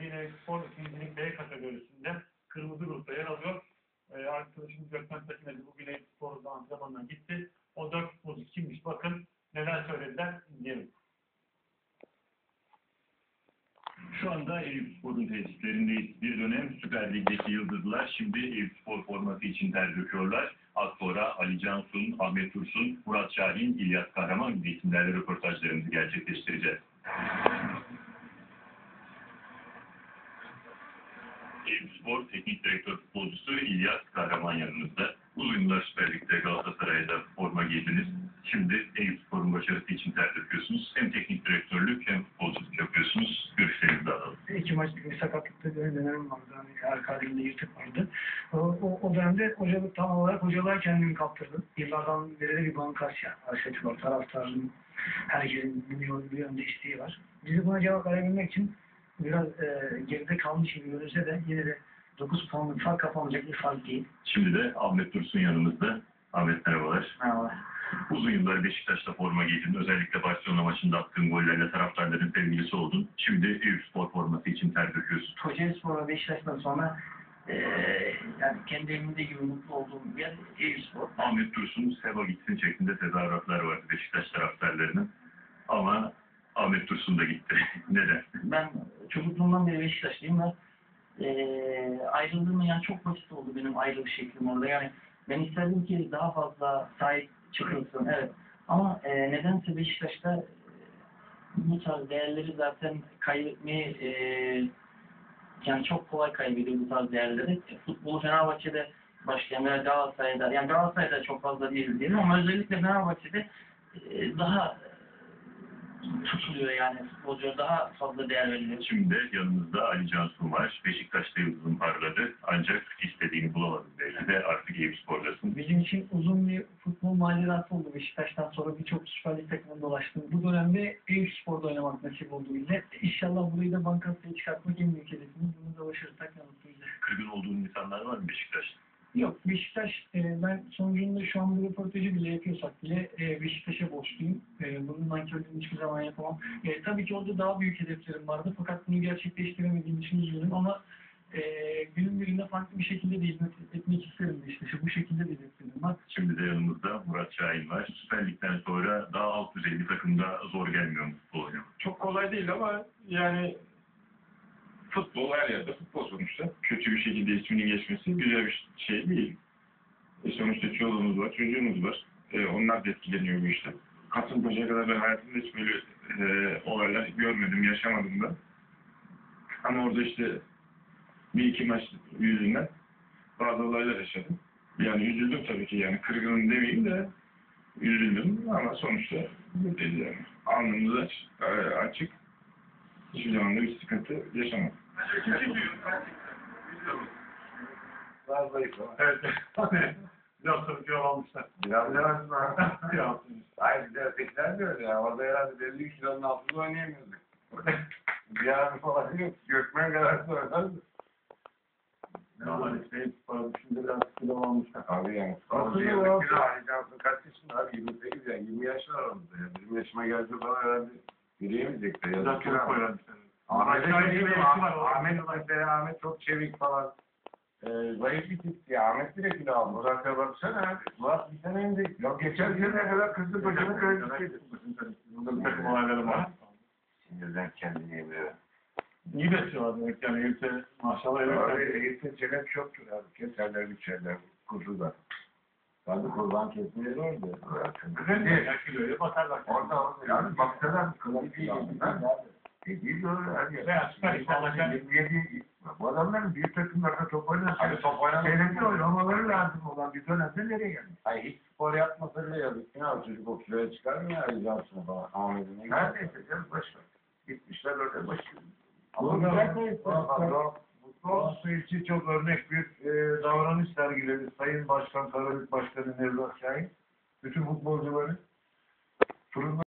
Yine spor ikincilik B kategorisinde kırmızı grupta yer alıyor. Ee, arkadaşımız Gökmen Tekin'e bugün Eyüp Spor'da antrenmanına gitti. O dört futbolcu kimmiş bakın neler söylediler dinleyelim. Şu anda Eyüp Spor'un tesislerindeyiz. Bir dönem Süper Lig'deki yıldızlar şimdi Eyüp Spor forması için ter döküyorlar. Az sonra Ali Cansun, Ahmet Tursun, Murat Şahin, İlyas Kahraman gibi isimlerle röportajlarımızı gerçekleştireceğiz. Eyüp Spor Teknik Direktör futbolcusu İlyas Kahraman yanımızda. Uzun yıllar Lig'de Galatasaray'da forma giydiniz. Şimdi Eyüp Spor'un başarısı için ter döküyorsunuz. Hem teknik direktörlük hem futbolculuk yapıyorsunuz. Görüşlerinizi alalım. iki maçlık bir sakatlıkta bir dönemim vardı. Hani arka elimde yırtık vardı. O, o, dönemde hocalık tam olarak hocalığa kendimi kaptırdım. Yıllardan beri de bir bankasya hasreti var. Taraftarın, herkesin bu yol bir yönde isteği var. Bizi buna cevap verebilmek için biraz e, geride kalmış gibi görünse de yine de 9 puanlık fark kapanacak bir fark değil. Şimdi de Ahmet Tursun yanımızda. Ahmet merhabalar. Merhaba. Uzun yıllar Beşiktaş'ta forma giydin. Özellikle Barcelona maçında attığın gollerle taraftarların sevgilisi oldun. Şimdi Eyüp Spor forması için ter döküyorsun. Kocaeli Spor ve Beşiktaş'tan sonra e, yani kendi evimde gibi mutlu olduğum bir yer Eyüp Spor. Ahmet Tursun Seba gitsin şeklinde tezahüratlar vardı Beşiktaş taraftarlarının. Ama Ahmet Tursun da gitti. Neden? Ben çocukluğumdan beri Beşiktaşlıyım ve e, ayrıldığım yani çok basit oldu benim ayrılış şeklim orada. Yani ben isterdim ki daha fazla sahip çıkılsın. Evet. Ama e, nedense Beşiktaş'ta e, bu tarz değerleri zaten kaybetmeyi e, yani çok kolay kaybediyor bu tarz değerleri. E, Futbolu Fenerbahçe'de başlayan veya Galatasaray'da yani Galatasaray'da çok fazla değil diyelim ama özellikle Fenerbahçe'de e, daha tutuluyor yani futbolcuya daha fazla değer veriliyor. Şimdi yanımızda Ali Cansu var. Beşiktaş'ta yıldızın parladı. Ancak istediğini bulamadın belli de artık Eyüp Spor'dasın. Bizim için uzun bir futbol macerası oldu. Beşiktaş'tan sonra birçok Süper Lig takımında dolaştım. Bu dönemde Eyüp Spor'da oynamak nasip oldu bize. İnşallah burayı da Bankasya'ya çıkartmak en büyük hedefimiz. Bunu da başarırsak mutlu bize. Kırgın olduğun insanlar var mı Beşiktaş'ta? Yok Beşiktaş, e, ben sonucunda şu an bu röportajı bile yapıyorsak bile e, Beşiktaş'a borçluyum. E, bunun nankörlüğünü hiçbir zaman yapamam. E, tabii ki orada daha büyük hedeflerim vardı fakat bunu gerçekleştiremediğim için üzgünüm ama e, günün birinde farklı bir şekilde de hizmet etmek isterim Beşiktaş'a. Bu şekilde de hedeflerim var. Şimdi de yanımızda Murat Şahin var. Süper Lig'den sonra daha alt düzey bir takımda zor gelmiyor mu futbol oynamak? çok kolay değil ama yani futbol her yerde futbol sonuçta. Kötü bir şekilde isminin geçmesi güzel bir şey değil. E sonuçta çoluğumuz var, çocuğumuz var. E onlar da etkileniyor bu işte. Kasımpaşa'ya kadar ben hayatımda hiç böyle e, olaylar görmedim, yaşamadım da. Ama orada işte bir iki maç yüzünden bazı olaylar yaşadım. Yani üzüldüm tabii ki yani kırgınım demeyeyim de üzüldüm ama sonuçta yani. Alnımız aç, e, açık. Hiçbir zaman da bir sıkıntı yaşamadım. Daha Evet. Biraz sonra kilo almışlar. Biraz biraz daha. Ya. Hayır bir de ötekiler ya. Orada herhalde belli bir kilonun altında oynayamıyorduk. bir falan yok. Gökmen oynardı. Normal işte şimdi biraz kilo almışlar. Abi yani. O- yıllık kilo Ali Cansın kaç abi? 28 yani. 20 yaşlar aramızda ya. Bizim yaşıma gelse falan herhalde yürüyemeyecek de. Yazık kilo kilo koyarmışlar. Ahmet, Ahmet, mesela Ahmet çok çevik falan. Ee, zayıf bir tip ya. Ahmet bile kilo aldı. Murat'a baksana. Murat bir sene indi. Ya geçen sene kadar kızdı başını. Burada bir takım olayları var. Kendini yemiyor. İyi besliyorlar demek yani. Elbise maşallah evet. eğitim çelep çoktur abi. Keserler biçerler. Kuzular. Tabii kurban kesmeyi zordu. Güzel bir yer kiloya bakarlar. Orada. Yani baksalar kılıç değil. Dediği doğru abi. Veya Süper alacak. 27 bu adamların büyük takımlarda top oynarsa Abi top oynamak- Devletli oynamaları lazım olan bir dönemde nereye gelmiş? Hayır hiç spor yapmasa bile yazık. Ne abi çocuk o kiloya çıkar mı ya Ricansına falan? Ahmet'ine Her neyse canım boş ver. Gitmişler orada boş ver. Ama güzel kayıp. Futbol için çok örnek bir e, davranış sergiledi Sayın Başkan, Karabük Başkanı Nevzat Şahin. Bütün futbolcuları fırında